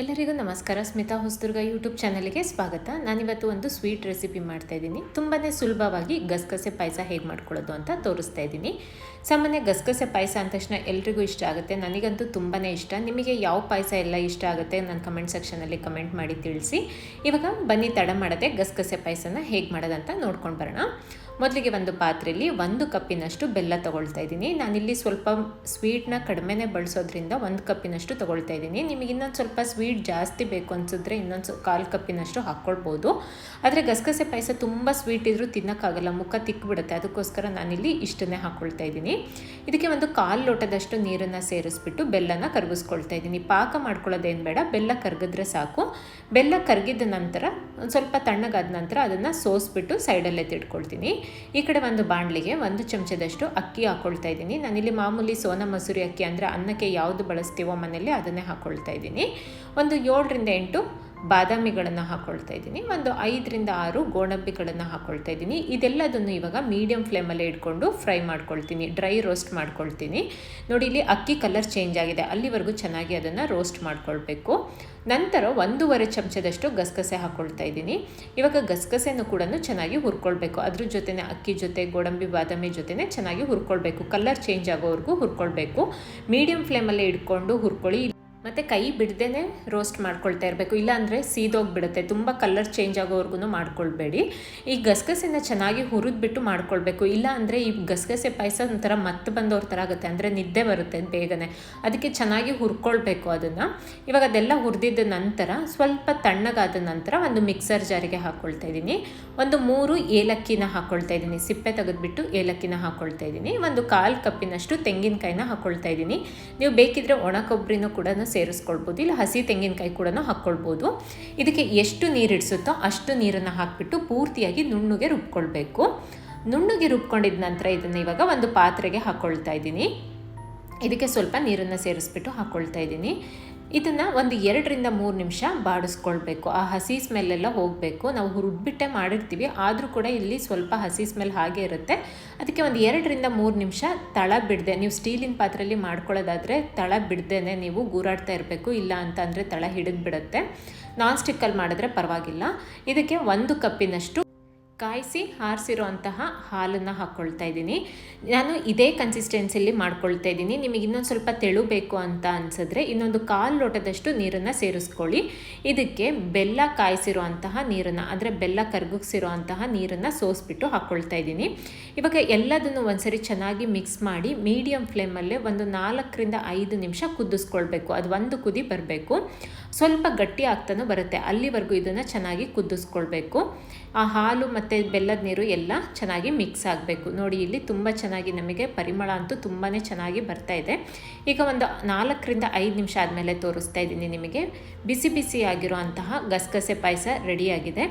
ಎಲ್ಲರಿಗೂ ನಮಸ್ಕಾರ. ಸ್ಮಿತಾ ಹೊಸದುರ್ಗ ಯೂಟ್ಯೂಬ್ ಚಾನಲ್ಗೆ ಸ್ವಾಗತ. ನಾನಿವತ್ತು ಒಂದು ಸ್ವೀಟ್ ರೆಸಿಪಿ ಮಾಡ್ತಾ ಇದ್ದೀನಿ. ತುಂಬಾ ಸುಲಭವಾಗಿ ಗಸಗಸೆ ಪಾಯಸ ಹೇಗೆ ಮಾಡ್ಕೊಳ್ಳೋದು ಅಂತ ತೋರಿಸ್ತಾ ಇದ್ದೀನಿ. ಸಾಮಾನ್ಯ ಗಸಗಸೆ ಪಾಯಸ ಅಂದ ತಕ್ಷಣ ಎಲ್ರಿಗೂ ಇಷ್ಟ ಆಗುತ್ತೆ. ನನಗಂತೂ ತುಂಬಾ ಇಷ್ಟ. ನಿಮಗೆ ಯಾವ ಪಾಯಸ ಎಲ್ಲ ಇಷ್ಟ ಆಗುತ್ತೆ ನಾನು ಕಮೆಂಟ್ ಸೆಕ್ಷನಲ್ಲಿ ಕಮೆಂಟ್ ಮಾಡಿ ತಿಳಿಸಿ. ಇವಾಗ ಬನ್ನಿ, ತಡ ಮಾಡದೆ ಗಸಗಸೆ ಪಾಯಸನ ಹೇಗೆ ಮಾಡೋದಂತ ನೋಡ್ಕೊಂಡು ಬರೋಣ. ಮೊದಲಿಗೆ ಒಂದು ಪಾತ್ರೆಯಲ್ಲಿ ಒಂದು ಕಪ್ಪಿನಷ್ಟು ಬೆಲ್ಲ ತೊಗೊಳ್ತಾ ಇದ್ದೀನಿ. ನಾನಿಲ್ಲಿ ಸ್ವಲ್ಪ ಸ್ವೀಟ್ನ ಕಡಿಮೆನೇ ಬಳಸೋದ್ರಿಂದ ಒಂದು ಕಪ್ಪಿನಷ್ಟು ತೊಗೊಳ್ತಾ ಇದ್ದೀನಿ. ನಿಮಗಿನ್ನೊಂದು ಸ್ವಲ್ಪ ಸ್ವೀಟ್ ಜಾಸ್ತಿ ಬೇಕು ಅನಿಸಿದ್ರೆ ಇನ್ನೊಂದು ಕಾಲು ಕಪ್ಪಿನಷ್ಟು ಹಾಕ್ಕೊಳ್ಬೋದು. ಆದರೆ ಗಸಗಸೆ ಪಾಯಸ ತುಂಬ ಸ್ವೀಟ್ ಇದ್ದರೂ ತಿನ್ನೋಕ್ಕಾಗಲ್ಲ, ಮುಖ ತಿಕ್ಬಿಡುತ್ತೆ. ಅದಕ್ಕೋಸ್ಕರ ನಾನಿಲ್ಲಿ ಇಷ್ಟನ್ನೇ ಹಾಕ್ಕೊಳ್ತಾ ಇದ್ದೀನಿ. ಇದಕ್ಕೆ ಒಂದು ಕಾಲು ಲೋಟದಷ್ಟು ನೀರನ್ನು ಸೇರಿಸ್ಬಿಟ್ಟು ಬೆಲ್ಲನ ಕರಗಿಸ್ಕೊಳ್ತಾ ಇದ್ದೀನಿ. ಪಾಕ ಮಾಡ್ಕೊಳ್ಳೋದೇನು ಬೇಡ, ಬೆಲ್ಲ ಕರಗಿದ್ರೆ ಸಾಕು. ಬೆಲ್ಲ ಕರಗಿದ ನಂತರ ಒಂದು ಸ್ವಲ್ಪ ತಣ್ಣಗಾದ ನಂತರ ಅದನ್ನು ಸೋಸ್ಬಿಟ್ಟು ಸೈಡಲ್ಲೇ ತಿಡ್ಕೊಳ್ತೀನಿ ಈ ಕಡೆ ಒಂದು ಬಾಣಲಿಗೆ ಒಂದು ಚಮಚದಷ್ಟು ಅಕ್ಕಿ ಹಾಕ್ಕೊಳ್ತಾ ಇದ್ದೀನಿ. ನಾನಿಲ್ಲಿ ಮಾಮೂಲಿ ಸೋನಾ ಮಸೂರಿ ಅಕ್ಕಿ ಅಂದರೆ ಅನ್ನಕ್ಕೆ ಯಾವುದು ಬಳಸ್ತೀವೋ ಮನೇಲಿ ಅದನ್ನೇ ಹಾಕ್ಕೊಳ್ತಾ ಇದ್ದೀನಿ. ಒಂದು ಏಳರಿಂದ ಎಂಟು ಬಾದಾಮಿಗಳನ್ನು ಹಾಕ್ಕೊಳ್ತಾ ಇದ್ದೀನಿ. ಒಂದು ಐದರಿಂದ ಆರು ಗೋಡಂಬಿಗಳನ್ನು ಹಾಕ್ಕೊಳ್ತಾ ಇದ್ದೀನಿ. ಇದೆಲ್ಲದನ್ನು ಇವಾಗ ಮೀಡಿಯಮ್ ಫ್ಲೇಮಲ್ಲೇ ಇಟ್ಕೊಂಡು ಫ್ರೈ ಮಾಡ್ಕೊಳ್ತೀನಿ. ಡ್ರೈ ರೋಸ್ಟ್ ಮಾಡ್ಕೊಳ್ತೀನಿ. ನೋಡಿ, ಇಲ್ಲಿ ಅಕ್ಕಿ ಕಲರ್ ಚೇಂಜ್ ಆಗಿದೆ. ಅಲ್ಲಿವರೆಗೂ ಚೆನ್ನಾಗಿ ಅದನ್ನು ರೋಸ್ಟ್ ಮಾಡ್ಕೊಳ್ಬೇಕು. ನಂತರ ಒಂದೂವರೆ ಚಮಚದಷ್ಟು ಗಸಗಸೆ ಹಾಕ್ಕೊಳ್ತಾ ಇದ್ದೀನಿ. ಇವಾಗ ಗಸಗಸೆನೂ ಕೂಡ ಚೆನ್ನಾಗಿ ಹುರ್ಕೊಳ್ಬೇಕು. ಅದ್ರ ಜೊತೆನೆ ಅಕ್ಕಿ ಜೊತೆ, ಗೋಡಂಬಿ, ಬಾದಾಮಿ ಜೊತೆನೆ ಚೆನ್ನಾಗಿ ಹುರ್ಕೊಳ್ಬೇಕು. ಕಲರ್ ಚೇಂಜ್ ಆಗೋವರೆಗೂ ಹುರ್ಕೊಳ್ಬೇಕು. ಮೀಡಿಯಮ್ ಫ್ಲೇಮಲ್ಲೇ ಇಟ್ಕೊಂಡು ಹುರ್ಕೊಳ್ಳಿ. ಮತ್ತು ಕೈ ಬಿಡ್ದೇ ರೋಸ್ಟ್ ಮಾಡ್ಕೊಳ್ತಾ ಇರಬೇಕು. ಇಲ್ಲಾಂದರೆ ಸೀದೋಗ್ಬಿಡುತ್ತೆ. ತುಂಬ ಕಲರ್ ಚೇಂಜ್ ಆಗೋವರೆಗೂ ಮಾಡ್ಕೊಳ್ಬೇಡಿ. ಈ ಗಸಗಸೆನ ಚೆನ್ನಾಗಿ ಹುರಿದ್ಬಿಟ್ಟು ಮಾಡ್ಕೊಳ್ಬೇಕು. ಇಲ್ಲ ಅಂದರೆ ಈ ಗಸಗಸೆ ಪಾಯಸ ಒಂಥರ ಮತ್ತೆ ಬಂದವ್ರ ಥರ ಆಗುತ್ತೆ. ಅಂದರೆ ನಿದ್ದೆ ಬರುತ್ತೆ ಬೇಗನೆ. ಅದಕ್ಕೆ ಚೆನ್ನಾಗಿ ಹುರ್ಕೊಳ್ಬೇಕು ಅದನ್ನು. ಇವಾಗ ಅದೆಲ್ಲ ಹುರಿದಿದ್ದ ನಂತರ ಸ್ವಲ್ಪ ತಣ್ಣಗಾದ ನಂತರ ಒಂದು ಮಿಕ್ಸರ್ ಜಾರಿಗೆ ಹಾಕ್ಕೊಳ್ತಾ ಇದ್ದೀನಿ. ಒಂದು ಮೂರು ಏಲಕ್ಕಿನ ಹಾಕ್ಕೊಳ್ತಾ ಇದ್ದೀನಿ. ಸಿಪ್ಪೆ ತೆಗೆದುಬಿಟ್ಟು ಏಲಕ್ಕಿನ ಹಾಕ್ಕೊಳ್ತಾ ಇದ್ದೀನಿ. ಒಂದು ಕಾಲು ಕಪ್ಪಿನಷ್ಟು ತೆಂಗಿನಕಾಯಿನ ಹಾಕ್ಕೊಳ್ತಾ ಇದ್ದೀನಿ. ನೀವು ಬೇಕಿದ್ರೆ ಒಣ ಕೊಬ್ಬರಿನೂ ಕೂಡ ಸೇರಿಸ್ಕೊಳ್ಬೋದು, ಇಲ್ಲ ಹಸಿ ತೆಂಗಿನಕಾಯಿ ಕೂಡ ಹಾಕ್ಕೊಳ್ಬೋದು. ಇದಕ್ಕೆ ಎಷ್ಟು ನೀರು ಇಡಿಸುತ್ತೋ ಅಷ್ಟು ನೀರನ್ನು ಹಾಕಿಬಿಟ್ಟು ಪೂರ್ತಿಯಾಗಿ ನುಣ್ಣಗೆ ರುಬ್ಕೊಳ್ಬೇಕು. ನುಣ್ಣಗೆ ರುಬ್ಕೊಂಡಿದ ನಂತರ ಇದನ್ನು ಇವಾಗ ಒಂದು ಪಾತ್ರೆಗೆ ಹಾಕ್ಕೊಳ್ತಾ ಇದ್ದೀನಿ. ಇದಕ್ಕೆ ಸ್ವಲ್ಪ ನೀರನ್ನು ಸೇರಿಸ್ಬಿಟ್ಟು ಹಾಕ್ಕೊಳ್ತಾ ಇದ್ದೀನಿ. ಇದನ್ನು ಒಂದು ಎರಡರಿಂದ ಮೂರು ನಿಮಿಷ ಬಾಡಿಸ್ಕೊಳ್ಬೇಕು. ಆ ಹಸಿ ಸ್ಮೆಲ್ಲೆಲ್ಲ ಹೋಗಬೇಕು. ನಾವು ರುಬ್ಬಿಟ್ಟೆ ಮಾಡಿರ್ತೀವಿ. ಆದರೂ ಕೂಡ ಇಲ್ಲಿ ಸ್ವಲ್ಪ ಹಸಿ ಸ್ಮೆಲ್ ಹಾಗೆ ಇರುತ್ತೆ. ಅದಕ್ಕೆ ಒಂದು ಎರಡರಿಂದ ಮೂರು ನಿಮಿಷ ತಳ ಬಿಡದೆ. ನೀವು ಸ್ಟೀಲಿನ ಪಾತ್ರೆಯಲ್ಲಿ ಮಾಡ್ಕೊಳ್ಳೋದಾದರೆ ತಳ ಬಿಡ್ದೇ ನೀವು ಗೂರಾಡ್ತಾ ಇರಬೇಕು. ಇಲ್ಲ ಅಂತ ಅಂದರೆ ತಳ ಹಿಡಿದು ಬಿಡುತ್ತೆ ನಾನ್ ಸ್ಟಿಕ್ಕಲ್ಲಿ ಮಾಡಿದ್ರೆ ಪರವಾಗಿಲ್ಲ. ಇದಕ್ಕೆ ಒಂದು ಕಪ್ಪಿನಷ್ಟು ಕಾಯಿಸಿ ಆರಿಸಿರುವಂತಹ ಹಾಲನ್ನು ಹಾಕ್ಕೊಳ್ತಾ ಇದ್ದೀನಿ. ನಾನು ಇದೇ ಕನ್ಸಿಸ್ಟೆನ್ಸಿಯಲ್ಲಿ ಮಾಡ್ಕೊಳ್ತಾ ಇದ್ದೀನಿ. ನಿಮಗೆ ಇನ್ನೊಂದು ಸ್ವಲ್ಪ ತೆಳು ಬೇಕು ಅಂತ ಅನಿಸಿದ್ರೆ ಇನ್ನೊಂದು ಕಾಲು ಲೋಟದಷ್ಟು ನೀರನ್ನು ಸೇರಿಸ್ಕೊಳ್ಳಿ. ಇದಕ್ಕೆ ಬೆಲ್ಲ ಕಾಯಿಸಿರುವಂತಹ ನೀರನ್ನು, ಅಂದರೆ ಬೆಲ್ಲ ಕರಗಿಸಿರುವಂತಹ ನೀರನ್ನು ಸೋಸ್ಬಿಟ್ಟು ಹಾಕ್ಕೊಳ್ತಾ ಇದ್ದೀನಿ. ಇವಾಗ ಎಲ್ಲದನ್ನು ಒಂದ್ಸರಿ ಚೆನ್ನಾಗಿ ಮಿಕ್ಸ್ ಮಾಡಿ ಮೀಡಿಯಮ್ ಫ್ಲೇಮಲ್ಲೇ ಒಂದು ನಾಲ್ಕರಿಂದ ಐದು ನಿಮಿಷ ಕುದಿಸ್ಕೊಳ್ಬೇಕು. ಅದು ಒಂದು ಕುದಿ ಬರಬೇಕು. ಸ್ವಲ್ಪ ಗಟ್ಟಿ ಆಗ್ತಾನೂ ಬರುತ್ತೆ. ಅಲ್ಲಿವರೆಗೂ ಇದನ್ನು ಚೆನ್ನಾಗಿ ಕುದಿಸ್ಕೊಳ್ಬೇಕು. ಆ ಹಾಲು ಮತ್ತು ಬೆಲ್ಲದ ನೀರು ಎಲ್ಲ ಚೆನ್ನಾಗಿ ಮಿಕ್ಸ್ ಆಗಬೇಕು. ನೋಡಿ, ಇಲ್ಲಿ ತುಂಬ ಚೆನ್ನಾಗಿ ನಮಗೆ ಪರಿಮಳ ಅಂತೂ ತುಂಬಾ ಚೆನ್ನಾಗಿ ಬರ್ತಾ ಇದೆ. ಈಗ ಒಂದು ನಾಲ್ಕರಿಂದ ಐದು ನಿಮಿಷ ಆದಮೇಲೆ ತೋರಿಸ್ತಾ ಇದ್ದೀನಿ ನಿಮಗೆ. ಬಿಸಿ ಬಿಸಿ ಆಗಿರೋ ಅಂತಹ ಗಸಗಸೆ ಪಾಯಸ ರೆಡಿಯಾಗಿದೆ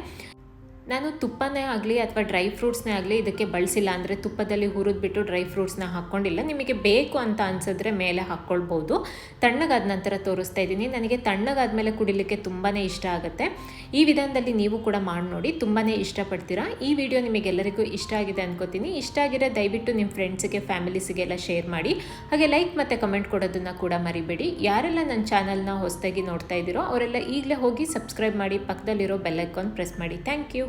ನಾನು ತುಪ್ಪನೇ ಆಗಲಿ ಅಥವಾ ಡ್ರೈ ಫ್ರೂಟ್ಸ್ನೇ ಆಗಲಿ ಇದಕ್ಕೆ ಬಳಸಿಲ್ಲ ಅಂದರೆ ತುಪ್ಪದಲ್ಲಿ ಹುರಿದ್ಬಿಟ್ಟು ಡ್ರೈ ಫ್ರೂಟ್ಸ್ನ ಹಾಕ್ಕೊಂಡಿಲ್ಲ. ನಿಮಗೆ ಬೇಕು ಅಂತ ಅನಿಸಿದ್ರೆ ಮೇಲೆ ಹಾಕ್ಕೊಳ್ಬೋದು. ತಣ್ಣಗಾದ ನಂತರ ತೋರಿಸ್ತಾ ಇದ್ದೀನಿ. ನನಗೆ ತಣ್ಣಗಾದ ಮೇಲೆ ಕುಡಿಲಿಕ್ಕೆ ತುಂಬಾ ಇಷ್ಟ ಆಗುತ್ತೆ. ಈ ವಿಧಾನದಲ್ಲಿ ನೀವು ಕೂಡ ಮಾಡಿ ನೋಡಿ ತುಂಬಾ ಇಷ್ಟಪಡ್ತೀರಾ? ಈ ವಿಡಿಯೋ ನಿಮಗೆಲ್ಲರಿಗೂ ಇಷ್ಟ ಆಗಿದೆ ಅನ್ಕೋತೀನಿ. ಇಷ್ಟ ಆಗಿರೋ ದಯವಿಟ್ಟು ನಿಮ್ಮ ಫ್ರೆಂಡ್ಸಿಗೆ ಫ್ಯಾಮಿಲೀಸಿಗೆಲ್ಲ ಶೇರ್ ಮಾಡಿ. ಹಾಗೆ ಲೈಕ್ ಮತ್ತು ಕಮೆಂಟ್ ಕೊಡೋದನ್ನು ಕೂಡ ಮರಿಬೇಡಿ. ಯಾರೆಲ್ಲ ನನ್ನ ಚಾನಲ್ನ ಹೊಸದಾಗಿ ನೋಡ್ತಾ ಇದ್ದೀರೋ ಅವರೆಲ್ಲ ಈಗಲೇ ಹೋಗಿ ಸಬ್ಸ್ಕ್ರೈಬ್ ಮಾಡಿ ಪಕ್ಕದಲ್ಲಿರೋ ಬೆಲ್ಲೈಕಾನ್ ಪ್ರೆಸ್ ಮಾಡಿ. Thank you.